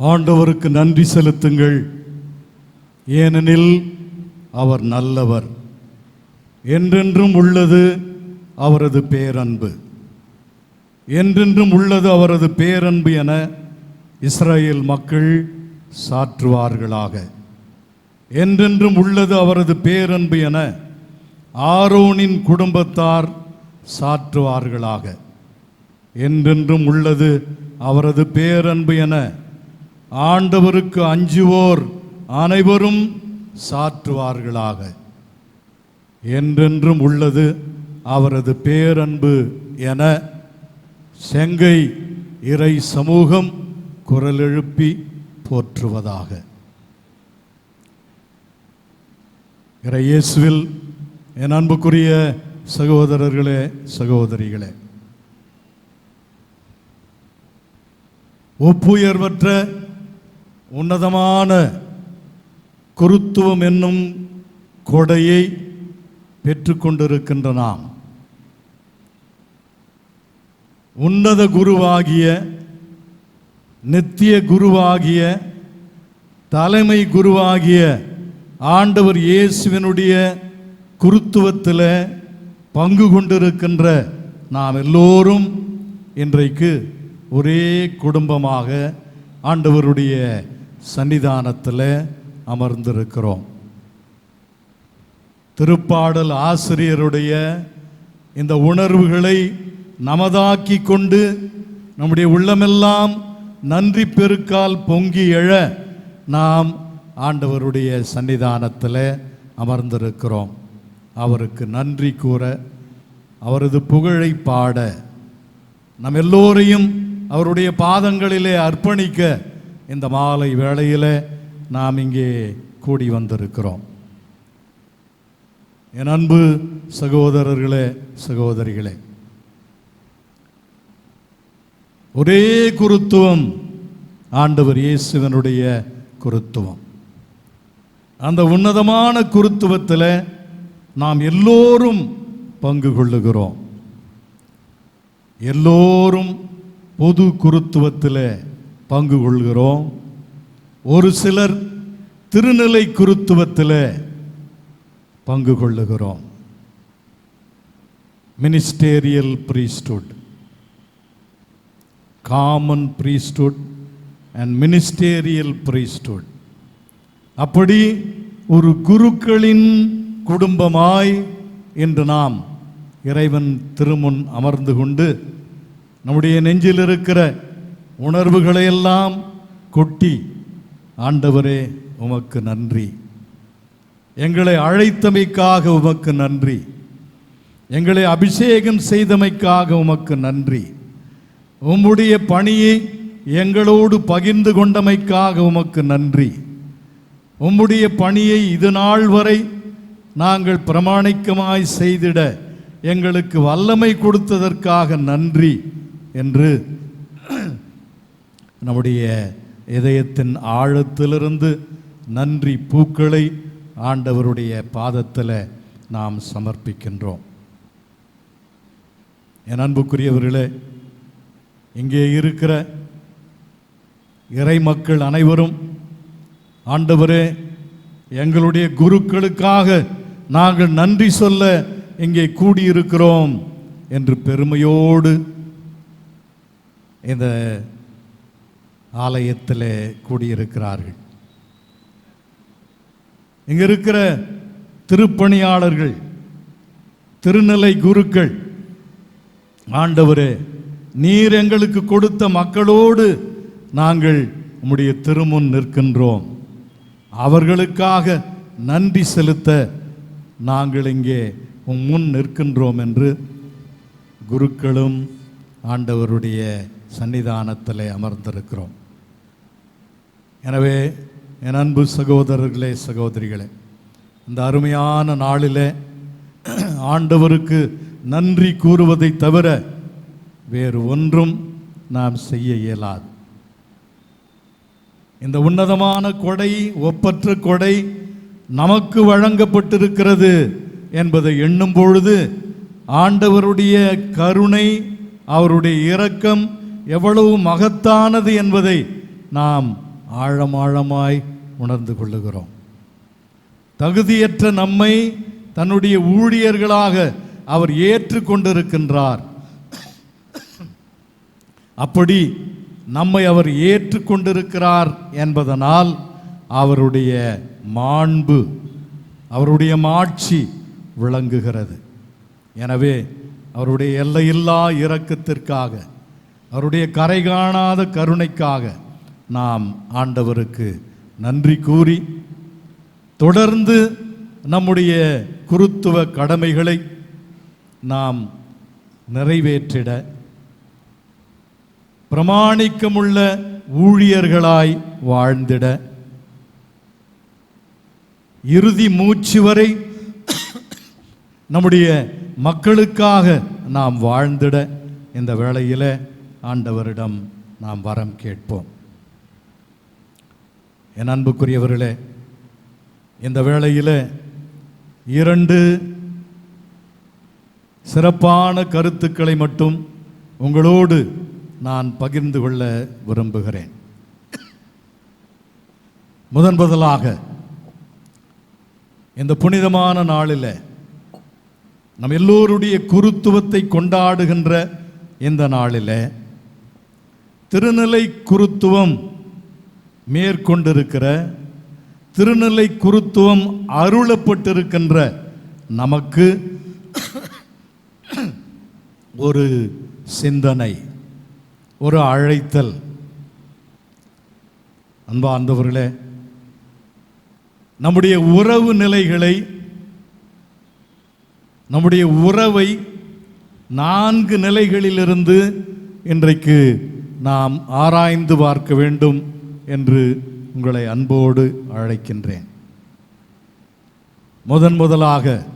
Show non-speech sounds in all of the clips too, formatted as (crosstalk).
ஆண்டவருக்கு நன்றி செலுத்துங்கள். ஏனெனில் அவர் நல்லவர். என்றென்றும் உள்ளது அவரது பேரன்பு. என்றென்றும் உள்ளது அவரது பேரன்பு என இஸ்ரேல் மக்கள் சாற்றுவார்களாக. என்றென்றும் உள்ளது அவரது பேரன்பு என ஆரோனின் குடும்பத்தார் சாற்றுவார்களாக. என்றென்றும் உள்ளது அவரது பேரன்பு என ஆண்டவருக்கு அஞ்சுவோர் அனைவரும் சாற்றுவார்களாக. என்றென்றும் உள்ளது அவரது பேரன்பு என செங்கை இறை சமூகம் குரல் எழுப்பி போற்றுவதாக. இறையேசுவில் என் அன்புக்குரிய சகோதரர்களே சகோதரிகளே. ஒப்புயர்வற்ற உன்னதமான குருத்துவம் என்னும் கொடையை பெற்றுக்கொண்டிருக்கின்ற நாம். உன்னத குருவாகிய நித்திய குருவாகிய தலைமை குருவாகிய ஆண்டவர் இயேசுவினுடைய குருத்துவத்தில் பங்கு கொண்டிருக்கின்ற நாம் எல்லோரும் இன்றைக்கு ஒரே குடும்பமாக ஆண்டவருடைய சன்னிதானத்தில் அமர்ந்திருக்கிறோம். திருப்பாடல் ஆசிரியருடைய இந்த உணர்வுகளை நமதாக்கி கொண்டு நம்முடைய உள்ளமெல்லாம் நன்றி பெருக்கால் பொங்கி எழ நாம் ஆண்டவருடைய சன்னிதானத்தில் அமர்ந்திருக்கிறோம். அவருக்கு நன்றி கூற அவரது புகழை பாட நம் எல்லோரையும் அவருடைய பாதங்களிலே அர்ப்பணிக்க இந்த மாலை வேளையில் நாம் இங்கே கூடி வந்திருக்கிறோம். என் அன்பு சகோதரர்களே சகோதரிகளே ஒரே குருத்துவம் ஆண்டவர் இயேசுவனுடைய குருத்துவம். அந்த உன்னதமான குருத்துவத்தில் நாம் எல்லோரும் பங்கு கொள்ளுகிறோம். எல்லோரும் பொது குருத்துவத்தில் பங்கு கொள்கிறோம். ஒரு சிலர் திருநிலை குருத்துவத்தில் பங்கு கொள்ளுகிறோம். Ministerial priesthood. Common priesthood and ministerial priesthood. அப்படி ஒரு குருக்களின் குடும்பமாய் இன்று நாம் இறைவன் திருமுன் அமர்ந்து கொண்டு நம்முடைய நெஞ்சில் இருக்கிற உணர்வுகளையெல்லாம் கொட்டி ஆண்டவரே உமக்கு நன்றி. எங்களை அழைத்தமைக்காக உமக்கு நன்றி. எங்களை அபிஷேகம் செய்தமைக்காக உமக்கு நன்றி. உம்முடைய பணியை எங்களோடு பகிர்ந்து கொண்டமைக்காக உமக்கு நன்றி. உம்முடைய பணியை இது நாள் வரை நாங்கள் பிரமாணிக்கமாய் செய்திட எங்களுக்கு வல்லமை கொடுத்ததற்காக நன்றி என்று நம்முடைய இதயத்தின் ஆழத்திலிருந்து நன்றி பூக்களை ஆண்டவருடைய பாதத்தில் நாம் சமர்ப்பிக்கின்றோம். என் அன்புக்குரியவர்களே இங்கே இருக்கிற இறை மக்கள் அனைவரும் ஆண்டவரே எங்களுடைய குருக்களுக்காக நாங்கள் நன்றி சொல்ல இங்கே கூடியிருக்கிறோம் என்று பெருமையோடு இந்த ஆலயத்தில் கூடியிருக்கிறார்கள். இங்க இருக்கிற திருப்பணியாளர்கள் திருநிலை குருக்கள் ஆண்டவரே நீர் எங்களுக்கு கொடுத்த மக்களோடு நாங்கள் உம்முடைய திருமுன் நிற்கின்றோம். அவர்களுக்காக நன்றி செலுத்த நாங்கள் இங்கே உம் முன் நிற்கின்றோம் என்று குருக்களும் ஆண்டவருடைய சன்னிதானத்தில் அமர்ந்திருக்கிறோம். எனவே என் அன்பு சகோதரர்களே சகோதரிகளே இந்த அருமையான நாளிலே ஆண்டவருக்கு நன்றி கூறுவதை தவிர வேறு ஒன்றும் நாம் செய்ய இயலாது. இந்த உன்னதமான கொடை ஒப்பற்ற கொடை நமக்கு வழங்கப்பட்டிருக்கிறது என்பதை எண்ணும் பொழுது ஆண்டவருடைய கருணை அவருடைய இரக்கம் எவ்வளவு மகத்தானது என்பதை நாம் ஆழம் ஆழமாய் உணர்ந்து கொள்ளுகிறோம். தகுதியற்ற நம்மை தன்னுடைய ஊழியர்களாக அவர் ஏற்றுக்கொண்டிருக்கின்றார் அப்படி நம்மை அவர் ஏற்றுக்கொண்டிருக்கிறார் என்பதனால் அவருடைய மாண்பு அவருடைய மாட்சி விளங்குகிறது. எனவே அவருடைய எல்லையில்லா இரக்கத்திற்காக அவருடைய கரை காணாத கருணைக்காக நாம் ஆண்டவருக்கு நன்றி கூறி தொடர்ந்து நம்முடைய குருத்துவ கடமைகளை நாம் நிறைவேற்றிட பிரமாணிக்கமுள்ள ஊழியர்களாய் வாழ்ந்திட இறுதி மூச்சு வரை நம்முடைய மக்களுக்காக நாம் வாழ்ந்திட இந்த வேளையில் ஆண்டவரிடம் நாம் வரம் கேட்போம். என் அன்புக்குரியவர்களே இந்த வேளையில் இரண்டு சிறப்பான கருத்துக்களை மட்டும் உங்களோடு நான் பகிர்ந்து கொள்ள விரும்புகிறேன். முதன் முதலாக இந்த புனிதமான நாளில் நம் எல்லோருடைய குருத்துவத்தை கொண்டாடுகின்ற இந்த நாளில் திருநிலை குருத்துவம் மேற்கொண்டிருக்கிற திருநிலை குருத்துவம் அருளப்பட்டிருக்கின்ற நமக்கு ஒரு சிந்தனை ஒரு அழைத்தல். அன்பார்ந்தவர்களே நம்முடைய உறவு நிலைகளை நம்முடைய உறவை நான்கு நிலைகளிலிருந்து இன்றைக்கு நாம் ஆராய்ந்து பார்க்க வேண்டும். என்று உங்களை அன்போடு அழைக்கின்றேன். முதன் முதலாக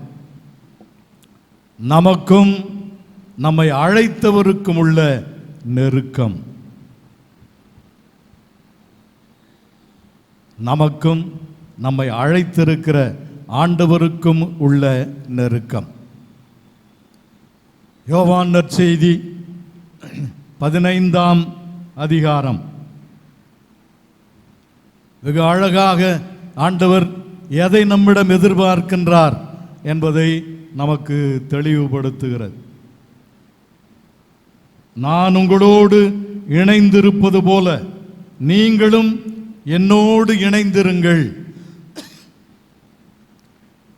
நமக்கும் நம்மை அழைத்தவருக்கும் உள்ள நெருக்கம். நமக்கும் நம்மை அழைத்திருக்கிற ஆண்டவருக்கும் உள்ள நெருக்கம். யோவான் நற்செய்தி பதினைந்தாம் அதிகாரம். வெகு அழகாக ஆண்டவர் எதை நம்மிடம் எதிர்பார்க்கின்றார் என்பதை நமக்கு தெளிவுபடுத்துகிறது. நான் உங்களோடு இணைந்திருப்பது போல நீங்களும் என்னோடு இணைந்திருங்கள்.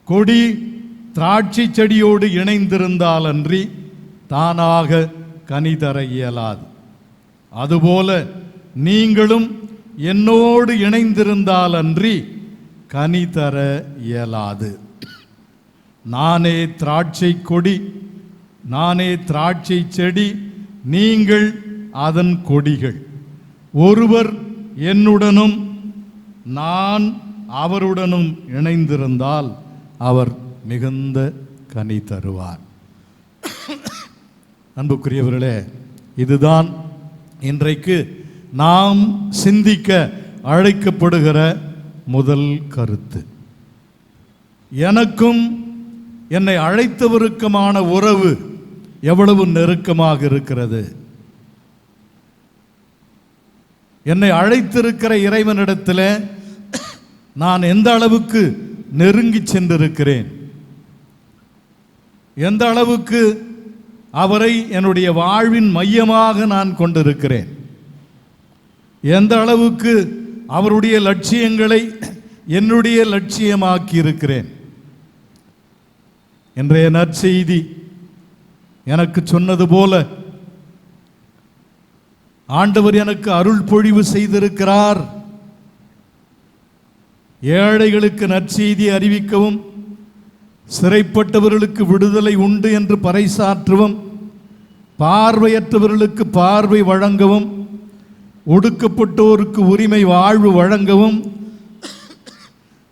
கொடி திராட்சை செடியோடு இணைந்திருந்தால் அன்றி தானாக கனி தர இயலாது. அதுபோல நீங்களும் என்னோடு இணைந்திருந்தால் அன்றி கனி தர இயலாது. நானே திராட்சை கொடி நானே திராட்சை செடி நீங்கள் அதன் கொடிகள். ஒருவர் என்னுடனும் நான் அவருடனும் இணைந்திருந்தால் அவர் மிகுந்த கனி தருவார். அன்புக்குரியவர்களே இதுதான் இன்றைக்கு நாம் சிந்திக்க அழைக்கப்படுகிற முதல் கருத்து. எனக்கும் என்னை அழைத்தவருக்குமான உறவு எவ்வளவு நெருக்கமாக இருக்கிறது. என்னை அழைத்திருக்கிற இறைவனிடத்தில் நான் எந்த அளவுக்கு நெருங்கி சென்றிருக்கிறேன். எந்த அளவுக்கு அவரை என்னுடைய வாழ்வின் மையமாக நான் கொண்டிருக்கிறேன். எந்த அளவுக்கு அவருடைய லட்சியங்களை என்னுடைய லட்சியமாக்கி இருக்கிறேன் இன்றைய நற்செய்தி எனக்கு சொன்னது போல ஆண்டவர் எனக்கு அருள் பொழிவு செய்திருக்கிறார். ஏழைகளுக்கு நற்செய்தி அறிவிக்கவும் சிறைப்பட்டவர்களுக்கு விடுதலை உண்டு என்று பறைசாற்றவும் பார்வையற்றவர்களுக்கு பார்வை வழங்கவும் ஒடுக்கப்பட்டோருக்கு உரிமை வாழ்வு வழங்கவும்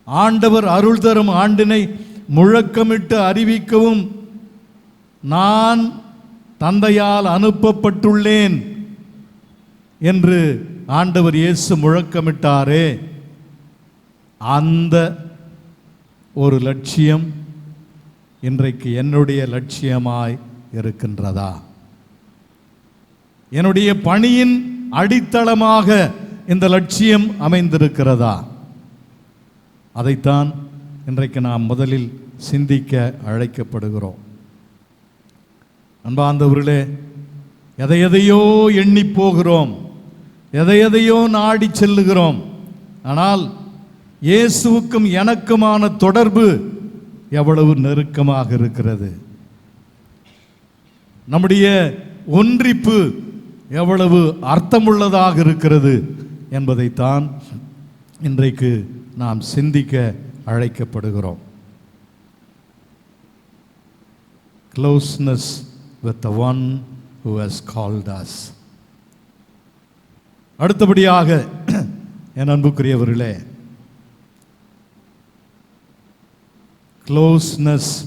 ஆண்டவர் அருள் தரும் ஆண்டினை முழக்கமிட்டு அறிவிக்கவும் நான் தந்தையால் அனுப்பப்பட்டுள்ளேன் என்று ஆண்டவர் இயேசு முழக்கமிட்டாரே. அந்த ஒரு லட்சியம் இன்றைக்கு என்னுடைய லட்சியமாய் இருக்கின்றதா? என்னுடைய பணியின் அடித்தளமாக இந்த லட்சியம் அமைந்திருக்கிறதா? அதைத்தான் இன்றைக்கு நாம் முதலில் சிந்திக்க அழைக்கப்படுகிறோம். அன்பாந்தவர்களே எதை எதையோ எண்ணி போகிறோம். எதை எதையோ நாடி செல்லுகிறோம். ஆனால் இயேசுவுக்கும் எனக்குமான தொடர்பு எவ்வளவு நெருக்கமாக இருக்கிறது. நம்முடைய ஒன்றிப்பு எவ்வளவு அர்த்தமுள்ளதாக இருக்கிறது என்பதைத்தான் இன்றைக்கு நாம் சிந்திக்க அழைக்கப்படுகிறோம். Closeness with one one who has called அடுத்தபடியாக என் அன்புக்குரியவர்களே closeness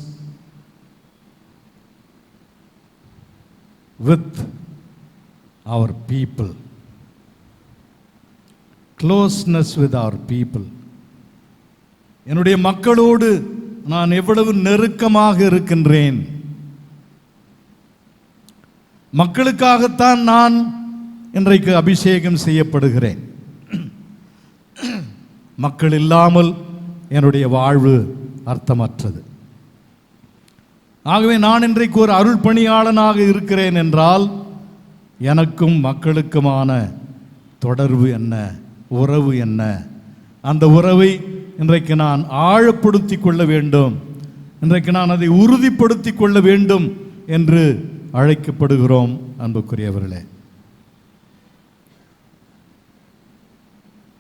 with our people closeness with our people என்னுடைய மக்களோடு நான் எவ்வளவு நெருக்கமாக இருக்கின்றேன். மக்களுக்காகத்தான் நான் இன்றைக்கு அபிஷேகம் செய்யப்படுகிறேன். மக்கள் இல்லாமல் என்னுடைய வாழ்வு அர்த்தமற்றது. ஆகவே நான் இன்றைக்கு ஒரு அருள் பணியாளனாக இருக்கிறேன் என்றால் எனக்கும் மக்களுக்குமான தொடர்பு என்ன? உறவு என்ன? அந்த உறவை இன்றைக்கு நான் ஆழப்படுத்தி கொள்ள வேண்டும். இன்றைக்கு நான் அதை உறுதிப்படுத்தி கொள்ள வேண்டும் என்று அழைக்கப்படுகிறோம் அன்புக்குரியவர்களே.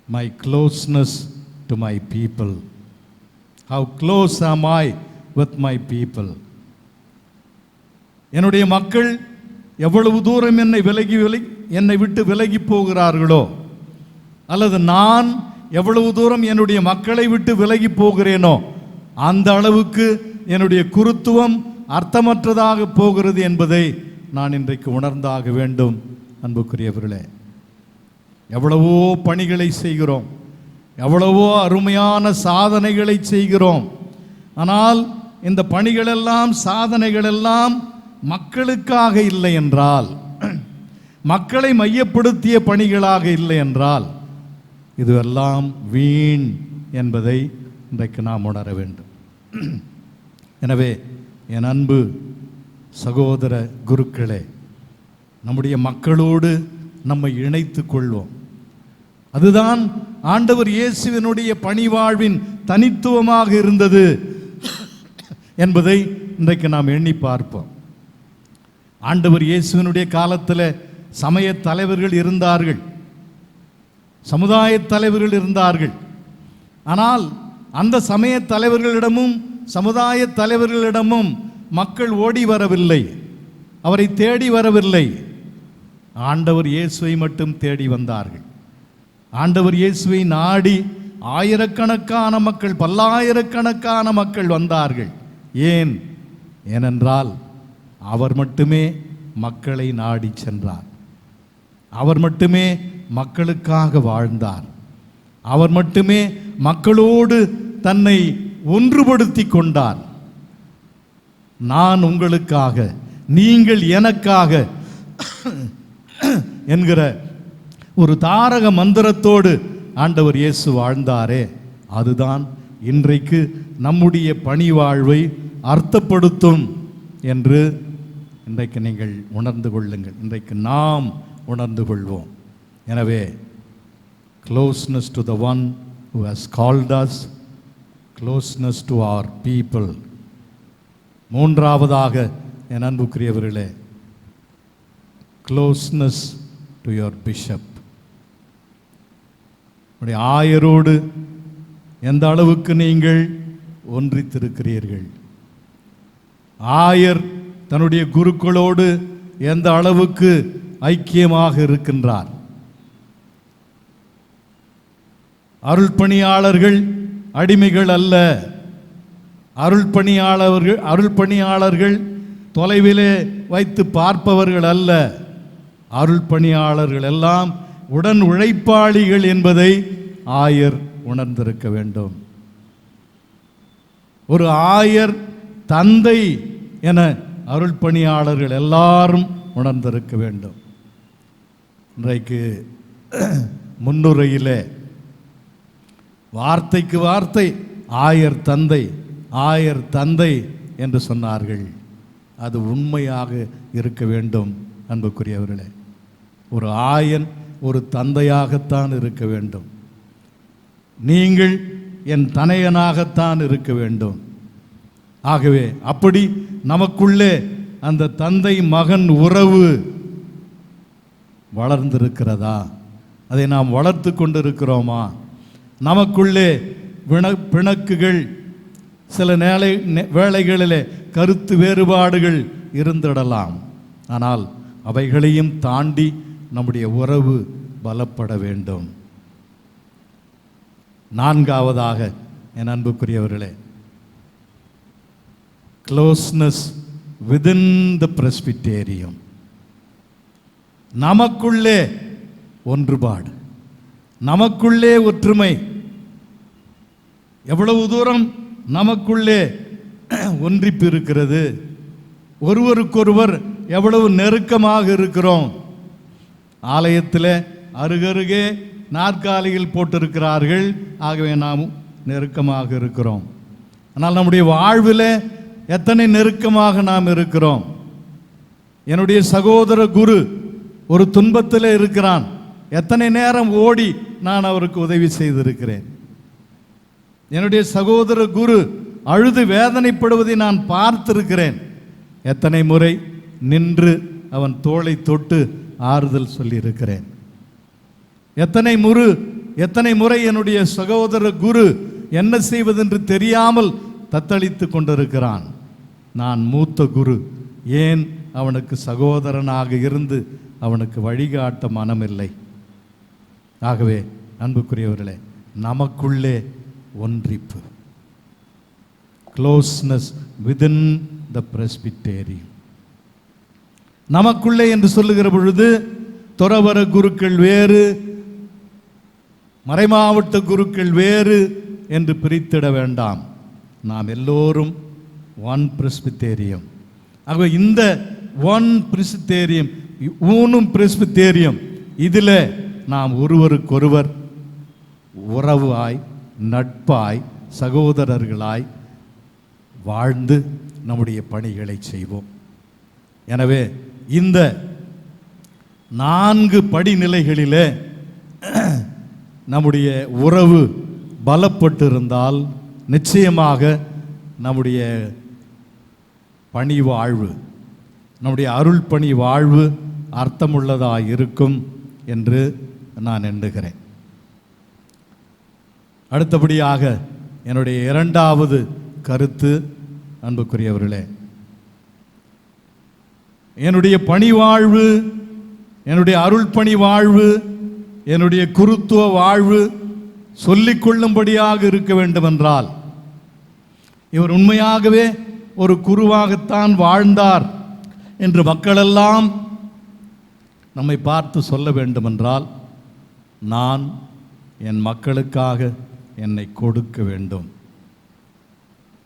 My closeness to my people how close am I with my people என்னுடைய மக்கள் எவ்வளவு தூரம் என்னை விலகி விலகி என்னை விட்டு விலகி போகிறார்களோ அல்லது நான் எவ்வளவு தூரம் என்னுடைய மக்களை விட்டு விலகி போகிறேனோ அந்த அளவுக்கு என்னுடைய குருத்துவம் அர்த்தமற்றதாக போகிறது என்பதை நான் இன்றைக்கு உணர்ந்தாக வேண்டும் அன்புக்குரியவர்களே. எவ்வளவோ பணிகளை செய்கிறோம் எவ்வளவோ அருமையான சாதனைகளை செய்கிறோம் ஆனால் இந்த பணிகளெல்லாம் சாதனைகளெல்லாம் மக்களுக்காக இல்லை என்றால் (clears throat) மக்களை மையப்படுத்திய பணிகளாக இல்லை என்றால் இதுவெல்லாம் வீண் என்பதை இன்றைக்கு நாம் உணர வேண்டும். (clears throat) எனவே என் அன்பு சகோதர குருக்களே நம்முடைய மக்களோடு நம்மை இணைத்து கொள்வோம். அதுதான் ஆண்டவர் இயேசுவினுடைய பணிவாழ்வின் தனித்துவமாக இருந்தது (clears throat) என்பதை இன்றைக்கு நாம் எண்ணி பார்ப்போம். ஆண்டவர் இயேசுவனுடைய காலத்தில் சமய தலைவர்கள் இருந்தார்கள். சமுதாய தலைவர்கள் இருந்தார்கள். ஆனால் அந்த சமய தலைவர்களிடமும் சமுதாய தலைவர்களிடமும் மக்கள் ஓடி வரவில்லை. அவரை தேடி வரவில்லை. ஆண்டவர் இயேசுவை மட்டும் தேடி வந்தார்கள். ஆண்டவர் இயேசுவை நாடி ஆயிரக்கணக்கான மக்கள் பல்லாயிரக்கணக்கான மக்கள் வந்தார்கள். ஏன்? ஏனென்றால் அவர் மட்டுமே மக்களை நாடி சென்றார். அவர் மட்டுமே மக்களுக்காக வாழ்ந்தார். அவர் மட்டுமே மக்களோடு தன்னை ஒன்றுபடுத்தி கொண்டார். நான் உங்களுக்காக நீங்கள் எனக்காக என்கிற ஒரு தாரக மந்திரத்தோடு ஆண்டவர் இயேசு வாழ்ந்தாரே. அதுதான் இன்றைக்கு நம்முடைய பணி வாழ்வை அர்த்தப்படுத்தும் என்று இன்றைக்கு நீங்கள் உணர்ந்து கொள்ளுங்கள். இன்றைக்கு நாம் உணர்ந்து கொள்வோம். எனவே closeness to the one who has called us closeness to our people மூன்றாவதாக என் அன்புக்குரியவர்களே க்ளோஸ்னஸ் டு யுவர் பிஷப் உடைய ஆயரோடு எந்த அளவுக்கு நீங்கள் ஒன்றித்திருக்கிறீர்கள்? ஆயர் தன்னுடைய குருக்களோடு எந்த அளவுக்கு ஐக்கியமாக இருக்கின்றார்? அருள் பணியாளர்கள் அடிமைகள் அல்ல. அருள் பணியாளர்கள் அருள் பணியாளர்கள் தொலைவிலே வைத்து பார்ப்பவர்கள் அல்ல. அருள் பணியாளர்கள் எல்லாம் உடன் உழைப்பாளிகள் என்பதை ஆயர் உணர்ந்திருக்க வேண்டும். ஒரு ஆயர் தந்தை என அருள் பணியாளர்கள் எல்லாரும் உணர்ந்திருக்க வேண்டும். இன்றைக்கு முன்னுரையிலே வார்த்தைக்கு வார்த்தை ஆயர் தந்தை ஆயர் தந்தை என்று சொன்னார்கள். அது உண்மையாக இருக்க வேண்டும் அன்புக்குரியவர்களே. ஒரு ஆயன் ஒரு தந்தையாகத்தான் இருக்க வேண்டும். நீங்கள் என் தனையனாகத்தான் இருக்க வேண்டும். ஆகவே அப்படி நமக்குள்ளே அந்த தந்தை மகன் உறவு வளர்ந்திருக்கிறதா? அதை நாம் வளர்த்து கொண்டிருக்கிறோமா? நமக்குள்ளே வின பிணக்குகள் சில நேலை வேளைகளிலே கருத்து வேறுபாடுகள் இருந்திடலாம். ஆனால் அவைகளையும் தாண்டி நம்முடைய உறவு பலப்பட வேண்டும். நான்காவதாக என் அன்புக்குரியவர்களே க்ளோஸ்னஸ் விதின் த பிரஸ்பிட்டேரியம் நமக்குள்ளே ஒன்றுபாடு. நமக்குள்ளே ஒற்றுமை. எவ்வளவு தூரம் நமக்குள்ளே ஒன்றிப்பு இருக்கிறது ஒருவருக்கொருவர் எவ்வளவு நெருக்கமாக இருக்கிறோம். ஆலயத்தில் அருகருகே நாற்காலிகள் போட்டிருக்கிறார்கள். ஆகவே நாம் நெருக்கமாக இருக்கிறோம். ஆனால் நம்முடைய வாழ்வில் எத்தனை நெருக்கமாக நாம் இருக்கிறோம். என்னுடைய சகோதர குரு ஒரு துன்பத்தில் இருக்கிறான். எத்தனை நேரம் ஓடி நான் அவருக்கு உதவி செய்திருக்கிறேன். என்னுடைய சகோதர குரு அழுது வேதனைப்படுவதை நான் பார்த்திருக்கிறேன். எத்தனை முறை நின்று அவன் தோளை தொட்டு ஆறுதல் சொல்லியிருக்கிறேன். எத்தனை முறு எத்தனை முறை என்னுடைய சகோதர குரு என்ன செய்வதென்று தெரியாமல் தத்தளித்து கொண்டிருக்கிறான். நான் மூத்த குரு. ஏன் அவனுக்கு சகோதரனாக இருந்து அவனுக்கு வழிகாட்ட மனமில்லை? ஆகவே அன்புக்குரியவர்களே நமக்குள்ளே ஒன்றிப்பு. க்ளோஸ்னஸ் விதின் த பிரஸ்பிட்டேரியம் நமக்குள்ளே என்று சொல்லுகிற பொழுது துறவர குருக்கள் வேறு மறைமாவட்ட குருக்கள் வேறு என்று பிரித்திட வேண்டாம். நாம் எல்லோரும் ஒன் பிரிஸ்பித்தேரியம் ஆகவே இந்த ஒன் பிரிஸ்பித்தேரியம் ஊனும் பிரிஸ்பித்தேரியம் இதில் நாம் ஒருவருக்கொருவர் உறவாய் நட்பாய் சகோதரர்களாய் வாழ்ந்து நம்முடைய பணிகளை செய்வோம். எனவே இந்த நான்கு படிநிலைகளிலே நம்முடைய உறவு பலப்பட்டிருந்தால் நிச்சயமாக நம்முடைய பணி வாழ்வு நம்முடைய அருள் பணி வாழ்வு அர்த்தமுள்ளதாக இருக்கும் என்று நான் எண்ணுகிறேன். அடுத்தபடியாக என்னுடைய இரண்டாவது கருத்து அன்புக்குரியவர்களே. என்னுடைய பணி வாழ்வு என்னுடைய அருள் பணி வாழ்வு என்னுடைய குருத்துவ வாழ்வு சொல்லிக் கொள்ளும்படியாக இருக்க வேண்டுமென்றால் இவர் உண்மையாகவே ஒரு குருவாகத்தான் வாழ்ந்தார் என்று மக்களெல்லாம் நம்மை பார்த்து சொல்ல வேண்டுமென்றால் நான் என் மக்களுக்காக என்னை கொடுக்க வேண்டும்.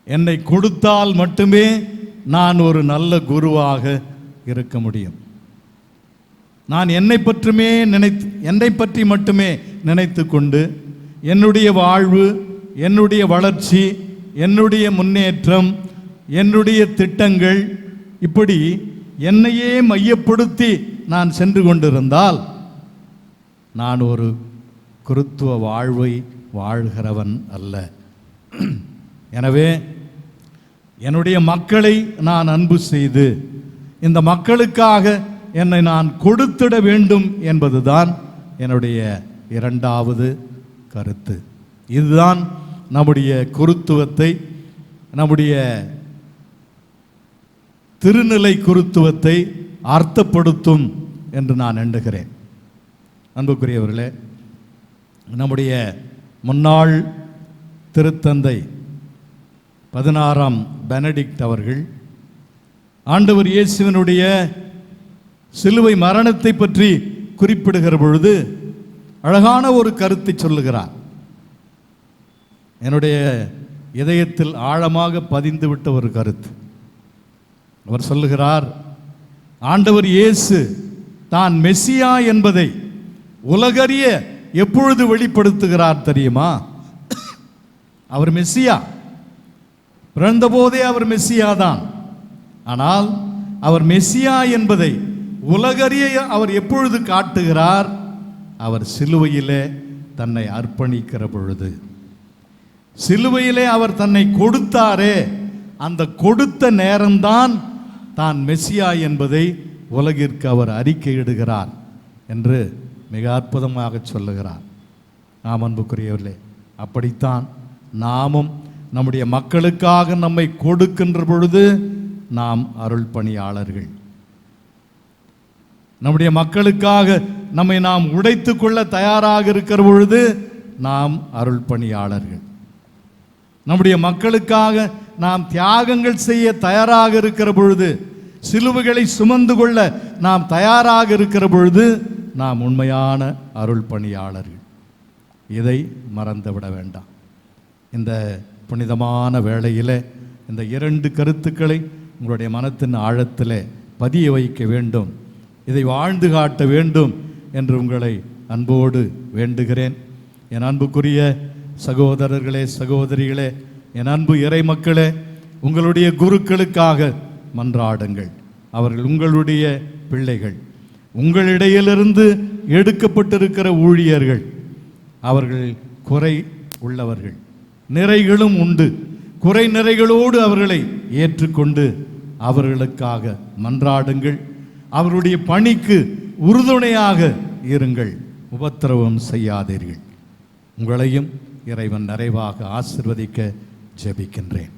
என்னை கொடுத்தால் மட்டுமே நான் ஒரு நல்ல குருவாக இருக்க முடியும். நான் என்னை பற்றுமே நினைத்து என்னை பற்றி மட்டுமே நினைத்து கொண்டு என்னுடைய வாழ்வு என்னுடைய வளர்ச்சி என்னுடைய முன்னேற்றம் என்னுடைய திட்டங்கள் இப்படி என்னையே மையப்படுத்தி நான் சென்று கொண்டிருந்தால் நான் ஒரு குருத்துவ வாழ்வை வாழ்கிறவன் அல்ல. எனவே என்னுடைய மக்களை நான் அன்பு செய்து இந்த மக்களுக்காக என்னை நான் கொடுத்திட வேண்டும் என்பதுதான் என்னுடைய இரண்டாவது கருத்து. இதுதான் நம்முடைய குருத்துவத்தை நம்முடைய திருநிலை குருத்துவத்தை அர்த்தப்படுத்தும் என்று நான் எண்ணுகிறேன். அன்புக்குரியவர்களே நம்முடைய முன்னாள் திருத்தந்தை பதினாறாம் பெனடிக்ட் அவர்கள் ஆண்டவர் இயேசுவனுடைய சிலுவை மரணத்தை பற்றி குறிப்பிடுகிற பொழுது அழகான ஒரு கருத்தை சொல்லுகிறார். என்னுடைய இதயத்தில் ஆழமாக பதிந்துவிட்ட ஒரு கருத்து. அவர் சொல்லுகிறார் ஆண்டவர் இயேசு தான் மெஸ்ஸியா என்பதை உலகறிய எப்பொழுது வெளிப்படுத்துகிறார் தெரியுமா? அவர் மெஸ்ஸியா பிறந்தபோதே அவர் மெஸ்ஸியா தான். ஆனால் அவர் மெஸ்ஸியா என்பதை உலகறிய அவர் எப்பொழுது காட்டுகிறார்? அவர் சிலுவையிலே தன்னை அர்ப்பணிக்கிற பொழுது. சிலுவையிலே அவர் தன்னை கொடுத்தாரே. அந்த கொடுத்த நேரம்தான் தான் மெஸ்ஸியா என்பதை உலகிற்கு அவர் அறிக்கையிடுகிறார் என்று மிக அற்புதமாக சொல்லுகிறார். நாம் அன்புக்குரியவர்களே அப்படித்தான் நாமும் நம்முடைய மக்களுக்காக நம்மை கொடுக்கின்ற பொழுது நாம் அருள் பணியாளர்கள். நம்முடைய மக்களுக்காக நம்மை நாம் உடைத்துக் கொள்ள தயாராக இருக்கிற பொழுது நாம் அருள் பணியாளர்கள். நம்முடைய மக்களுக்காக நாம் தியாகங்கள் செய்ய தயாராக இருக்கிற பொழுது சிலுவைகளை சுமந்து கொள்ள நாம் தயாராக இருக்கிற பொழுது நாம் உண்மையான அருள் பணியாளர்கள். இதை மறந்துவிட வேண்டாம். இந்த புனிதமான வேளையில் இந்த இரண்டு கருத்துக்களை உங்களுடைய மனத்தின் ஆழத்தில் பதிய வைக்க வேண்டும். இதை வாழ்ந்து காட்ட வேண்டும் என்று உங்களை அன்போடு வேண்டுகிறேன். என் அன்புக்குரிய சகோதரர்களே சகோதரிகளே என் அன்பு இறை மக்களே உங்களுடைய குருக்களுக்காக மன்றாடுங்கள். அவர்கள் உங்களுடைய பிள்ளைகள். உங்களிடையிலிருந்து எடுக்கப்பட்டிருக்கிற ஊழியர்கள். அவர்கள் குறை உள்ளவர்கள். நிறைகளும் உண்டு. குறை நிறைகளோடு அவர்களை ஏற்றுக்கொண்டு அவர்களுக்காக மன்றாடுங்கள். அவருடைய பணிக்கு உறுதுணையாக இருங்கள். உபத்திரவம் செய்யாதீர்கள். உங்களையும் இறைவன் நிறைவாக ஆசிர்வதிக்க ஜெபிக்கின்றேன்.